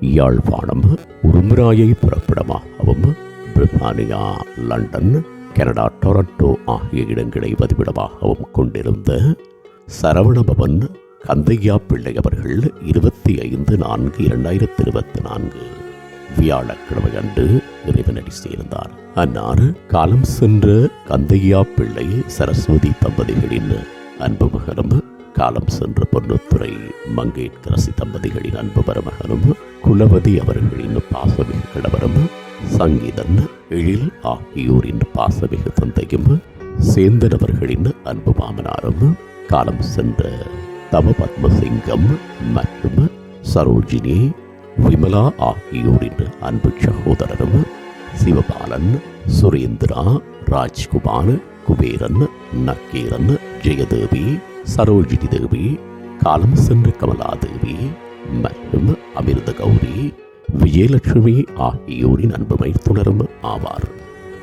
யாழ்ப்பாணம் உருமராயை புறப்படமாகவும் பிரித்தானியா லண்டன் கனடா டொரண்டோ ஆகிய இடங்களை பதிவிடமாகவும் கொண்டிருந்த சரவணபவன் கந்தையா பிள்ளை அவர்கள் இருபத்தி ஐந்து நான்கு இரண்டாயிரத்தி இருபத்தி நான்கு வியாழக்கிழமை அன்று இறைவனடி சேர்ந்தார். அன்னார் காலம் சென்ற கந்தையா பிள்ளை சரஸ்வதி தம்பதிகளின் அன்பு மகனும் காலம் சென்ற பொன்னுத்துறை மங்கேட்கரசி தம்பதிகளின் அன்பு மருமகனும் குலவதி அவர்களின் பாசமிகு கணவரும் சங்கீதன் எழில் ஆகியோரின் பாசமிகு தந்தையும் சேந்தன் அவர்களின் அன்பு மாமனாரும் காலம் சென்ற தவ பத்மசிங்கம் மற்றும் சரோஜினி விமலா ஆகியோரின் அன்பு சகோதரரும் சிவபாலன் சுரேந்திரா ராஜ்குமார் குபேரன் நக்கீரன் ஜெயதேவி சரோஜினி தேவி காலம் சென்ற கமலாதேவி மற்றும் அமிர்த கௌரி விஜயலட்சுமி ஆகியோரின் அன்புமை துணரும் ஆவார்.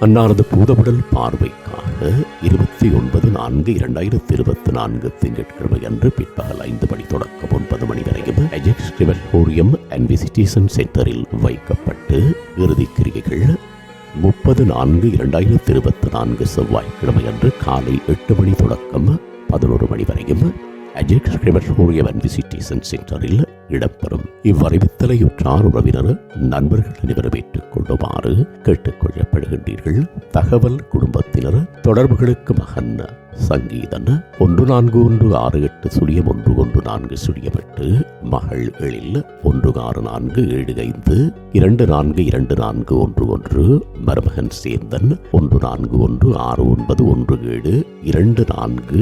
அன்னாரது பூதவுடல் பார்வைக்காக இருபத்தி ஒன்பது நான்கு இரண்டாயிரத்தி இருபத்தி நான்கு திங்கட்கிழமை அன்று பிற்பகல் ஐந்து மணி தொடக்கம் ஒன்பது மணி வரையும் அஜெக்ஸ் கிரிமட்டோரியம் அண்ட் விசிட்டேஷன் சென்டரில் வைக்கப்பட்டு இறுதிக் கிரிகைகள் முப்பது நான்கு இரண்டாயிரத்தி இருபத்தி நான்கு செவ்வாய்க்கிழமை அன்று காலை எட்டு மணி தொடக்கம் பதினோரு மணி வரையும் அஜெக்ஸ் கிரிமட்டோரியம் அண்ட் விசிட்டேஷன் சென்டரில் இடம்பெறும் இவ்வறிவித்தலையுற்றார் உறவினர் நண்பர்கள் அனைவரும் ஏற்றுக் கொள்ளுமாறு கேட்டுக்கொள்ளப்படுகின்றீர்கள். தகவல் குடும்பத்தினர் தொடர்புகளுக்கு மகன் சங்கீதன் ஒன்று நான்கு ஒன்று ஆறு எட்டு சுழியம் ஒன்று ஒன்று நான்கு சுழியம் எட்டு மகள் எழில் ஒன்று ஆறு நான்கு ஏழு ஐந்து இரண்டு நான்கு இரண்டு நான்கு ஒன்று ஒன்று மருமகன் சேந்தன் ஒன்று நான்கு ஒன்று ஆறு ஒன்பது ஒன்று ஏழு இரண்டு நான்கு